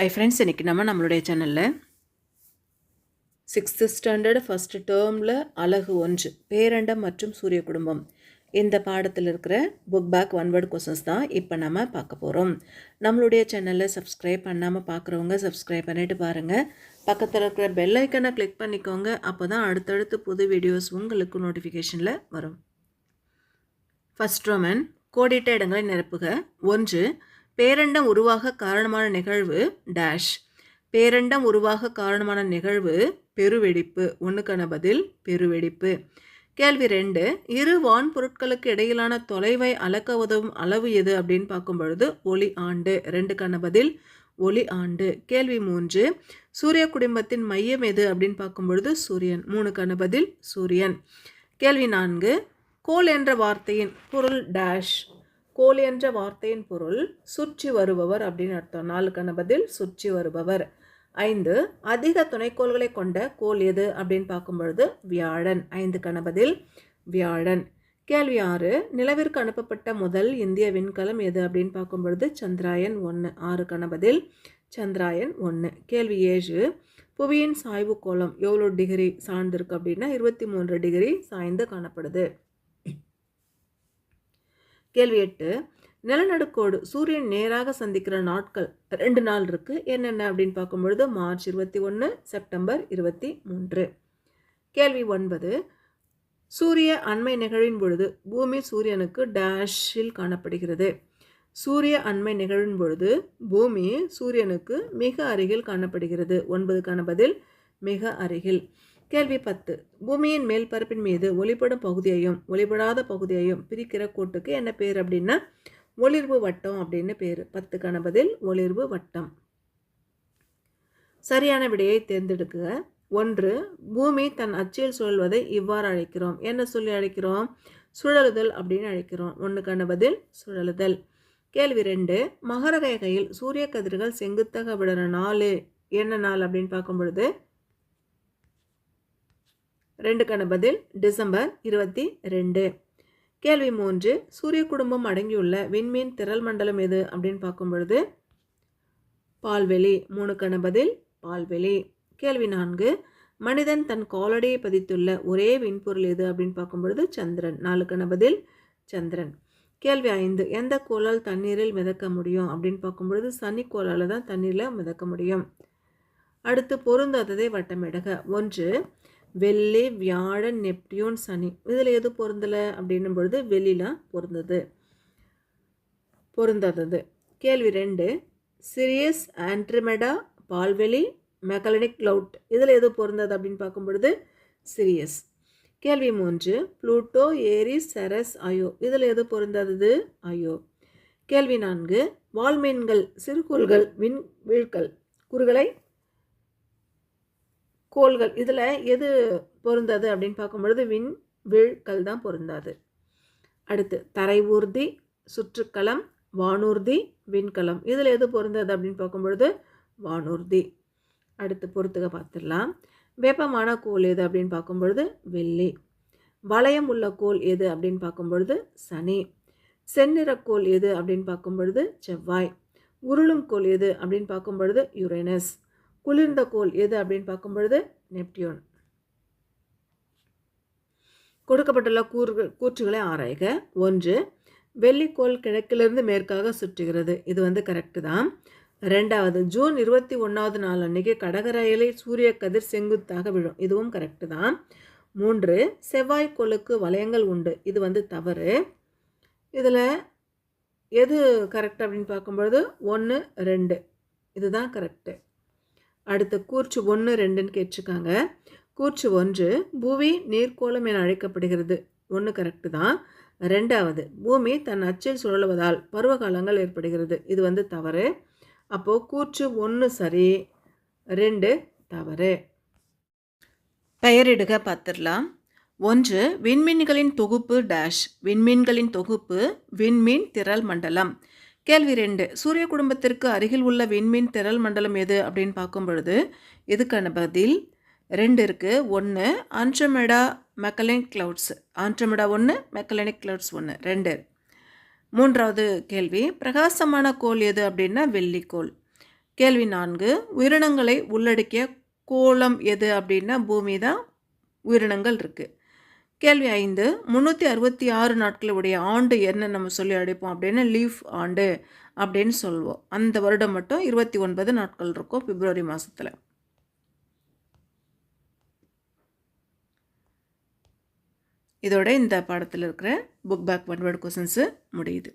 ஐ friends இன்றைக்கி நம்ம நம்மளுடைய சேனலில் சிக்ஸ்த்து ஸ்டாண்டர்ட் ஃபஸ்ட்டு டேர்மில் அழகு ஒன்று பேரண்டம் மற்றும் சூரிய குடும்பம். இந்த பாடத்தில் இருக்கிற book back one word questions தான் இப்போ நம்ம பார்க்க போகிறோம் நம்மளுடைய சேனலில் சப்ஸ்கிரைப் பண்ணாமல் பார்க்குறவங்க சப்ஸ்கிரைப் பண்ணிட்டு பாருங்கள் பக்கத்தில் இருக்கிற பெல் ஐக்கனை கிளிக் பண்ணிக்கோங்க. அப்போ தான் அடுத்தடுத்து புது வீடியோஸ் உங்களுக்கு நோட்டிஃபிகேஷனில் வரும். ஃபர்ஸ்ட் ரோமன் கோடிட்ட இடங்களை நிரப்புக. ஒன்று பேரண்டம் உருவாக காரணமான நிகழ்வு டேஷ் பேரண்டம் உருவாக காரணமான நிகழ்வு பெருவெடிப்பு. ஒன்றுக்கான பதில் பெருவெடிப்பு. கேள்வி ரெண்டு இரு வான் பொருட்களுக்கு இடையிலான தொலைவை அளக்க உதவும் அளவு எது அப்படின்னு பார்க்கும் பொழுது ஒளி ஆண்டு. ரெண்டுக்கான பதில் ஒளி ஆண்டு. கேள்வி மூன்று சூரிய குடும்பத்தின் மையம் எது அப்படின்னு பார்க்கும் பொழுது சூரியன். மூணுக்கான பதில் சூரியன். கேள்வி நான்கு கோல் என்ற வார்த்தையின் பொருள் டேஷ் கோல் என்ற வார்த்தையின் பொருள் சுற்றி வருபவர் அப்படின்னு அர்த்தம். நாலுக்கான பதில் சுற்றி வருபவர். ஐந்து அதிக துணைக்கோள்களை கொண்ட கோல் எது அப்படின்னு பார்க்கும் பொழுது வியாழன். ஐந்து கணபதில் வியாழன். கேள்வி ஆறு நிலவிற்கு அனுப்பப்பட்ட முதல் இந்திய விண்கலம் எது அப்படின்னு பார்க்கும் பொழுது சந்திராயன் ஒன்று ஆறு கணபதில் சந்திராயன் ஒன்று கேள்வி ஏழு புவியின் சாய்வு கோலம் எவ்வளோ டிகிரி சார்ந்திருக்கு அப்படின்னா இருபத்தி மூன்று டிகிரி சாய்ந்து காணப்படுது. கேள்வி எட்டு நிலநடுக்கோடு சூரியன் நேராக சந்திக்கிற நாட்கள் ரெண்டு நாள் இருக்குது என்னென்ன அப்படின்னு பார்க்கும்பொழுது மார்ச் இருபத்தி ஒன்று செப்டம்பர் இருபத்தி மூன்று. கேள்வி ஒன்பது சூரிய அண்மை நிகழ்வின் பொழுது பூமி சூரியனுக்கு டேஷில் காணப்படுகிறது. சூரிய அண்மை நிகழ்வின் பொழுது பூமி சூரியனுக்கு மிக அருகில் காணப்படுகிறது. ஒன்பதுக்கான பதில் மிக அருகில். கேள்வி பத்து. பூமியின் மேல் பரப்பின் மீது ஒளிப்படும் பகுதியையும் ஒளிப்படாத பகுதியையும் பிரிக்கிற கூட்டுக்கு என்ன பேர் அப்படின்னா ஒளிர்வு வட்டம் அப்படின்னு பேர். பத்து கணபதில் ஒளிர்வு வட்டம். சரியான விடையை தேர்ந்தெடுக்க. ஒன்று பூமி தன் அச்சில் சுழல்வதை இவ்வாறு அழைக்கிறோம். என்ன சொல்லி அழைக்கிறோம்? சுழலுதல் அப்படின்னு அழைக்கிறோம். ஒன்று கணபதில் சுழலுதல். கேள்வி ரெண்டு மகர ரேகையில் சூரிய கதிர்கள் செங்குத்தக விடுற நாள் என்ன நாள் அப்படின்னு பார்க்கும் பொழுது? ரெண்டுக்கான பதில் டிசம்பர் இருபத்தி ரெண்டு. கேள்வி மூன்று சூரிய குடும்பம் அடங்கியுள்ள விண்மீன் திரள் மண்டலம் எது அப்படின்னு பார்க்கும் பொழுது பால்வெளி. மூணுக்கான பதில் பால்வெளி. கேள்வி நான்கு மனிதன் தன் காலடியை பதித்துள்ள ஒரே விண்பொருள் எது அப்படின்னு பார்க்கும் பொழுது சந்திரன். நாலுக்கான பதில் சந்திரன். கேள்வி ஐந்து எந்த கோளால் தண்ணீரில் மிதக்க முடியும் அப்படின்னு பார்க்கும் பொழுது சனி கோளால் தான் தண்ணீரில் மிதக்க முடியும். அடுத்து பொருந்தாததை வட்டமிடுக. ஒன்று வெள்ளி வியாழன் நெப்டியூன் சனி. இதில் எது பொருந்தலை? அப்படின்னும் பொழுது வெள்ளிலாம் பொருந்தது. பொருந்தாதது கேள்வி ரெண்டு. சிரியஸ் ஆண்ட்ரிமெடா பால்வெளி மெக்கலனிக் கிளவுட். இதில் எது பொருந்தது அப்படின்னு பார்க்கும் பொழுது சிரியஸ். கேள்வி மூன்று. ப்ளூட்டோ ஏரிஸ் செரஸ் அயோ இதில் எது பொருந்தது அயோ கேள்வி நான்கு. வால்மீன்கள் சிறுகோள்கள் விண் வீழ்கள் குறுகளை கோள்கள். இதில் எது பொருந்தது அப்படின்னு பார்க்கும்பொழுது விண் விழ்கள் தான் பொருந்தாது. அடுத்து தரை ஊர்தி சுற்றுக்களம் வானூர்தி விண்கலம். இதில் எது பொருந்தது அப்படின்னு பார்க்கும்பொழுது வானூர்தி. அடுத்து பொறுத்துக்க பார்த்துடலாம். வெப்பமான கோள் எது அப்படின்னு பார்க்கும்பொழுது வெள்ளி. வளையம் உள்ள கோள் எது அப்படின்னு பார்க்கும்பொழுது சனி. செந்நிறக்கோள் எது அப்படின்னு பார்க்கும்பொழுது செவ்வாய். உருளும் கோள் எது அப்படின்னு பார்க்கும்பொழுது யுரேனஸ். குளிர்ந்த கோள் எது அப்படின்னு பார்க்கும் பொழுது நெப்டியூன். கொடுக்கப்பட்டுள்ள கூறு கூற்றுகளை ஆராய்க. ஒன்று வெள்ளிக்கோள் கிழக்கிலிருந்து மேற்காக சுற்றுகிறது. இது வந்து கரெக்டு தான். ரெண்டாவது ஜூன் இருபத்தி ஒன்றாவது நாள் அன்றைக்கி கடகரையிலே சூரிய கதிர் செங்குத்தாக விழும். இதுவும் கரெக்டு தான். மூன்று செவ்வாய்க்கோளுக்கு வளையங்கள் உண்டு. இது வந்து தவறு. இதில் எது கரெக்ட் அப்படின்னு பார்க்கும்பொழுது ஒன்று ரெண்டு. இதுதான் கரெக்டு அடுத்து கூர்ச்சு ஒன்று ரெண்டுன்னு கேட்டிருக்காங்க. கூர்ச்சு ஒன்று பூமி நீர்க்கோளம் என அழைக்கப்படுகிறது. ஒன்று கரெக்டு தான். ரெண்டாவது பூமி தன் அச்சில் சுழலுவதால் பருவகாலங்கள் ஏற்படுகிறது. இது வந்து தவறு. அப்போது கூற்று ஒன்று சரி ரெண்டு தவறு. பெயரிடுக பார்த்துடலாம். ஒன்று விண்மீன்களின் தொகுப்பு டேஷ் விண்மீன்களின் தொகுப்பு விண்மீன் திரள் மண்டலம். கேள்வி ரெண்டு சூரிய குடும்பத்திற்கு அருகில் உள்ள விண்மீன் திரள் மண்டலம் எது அப்படின்னு பார்க்கும் பொழுது இதுக்கான பதில் ரெண்டு இருக்குது ஒன்று ஆண்ட்ரமெடா மெக்கலனிக் கிளவுட்ஸ் ஆண்ட்ரமெடா ஒன்று மெக்கலனிக் கிளவுட்ஸ் ஒன்று ரெண்டு. மூன்றாவது கேள்வி பிரகாசமான கோள் எது அப்படின்னா வெள்ளிக்கோள் கேள்வி நான்கு உயிரினங்களை உள்ளடக்கிய கோலம் எது அப்படின்னா பூமி தான் உயிரினங்கள் இருக்குது கேள்வி ஐந்து முந்நூற்றி அறுபத்தி ஆறு நாட்களுடைய ஆண்டு என்ன நம்ம சொல்லி அடைப்போம் அப்படின்னு லீஃப் ஆண்டு அப்படின்னு சொல்லுவோம் அந்த வருடம் மட்டும் இருபத்தி ஒன்பது நாட்கள் இருக்கும் பிப்ரவரி மாதத்தில் இதோட இந்த பாடத்தில் இருக்கிற book back one word questions முடியுது.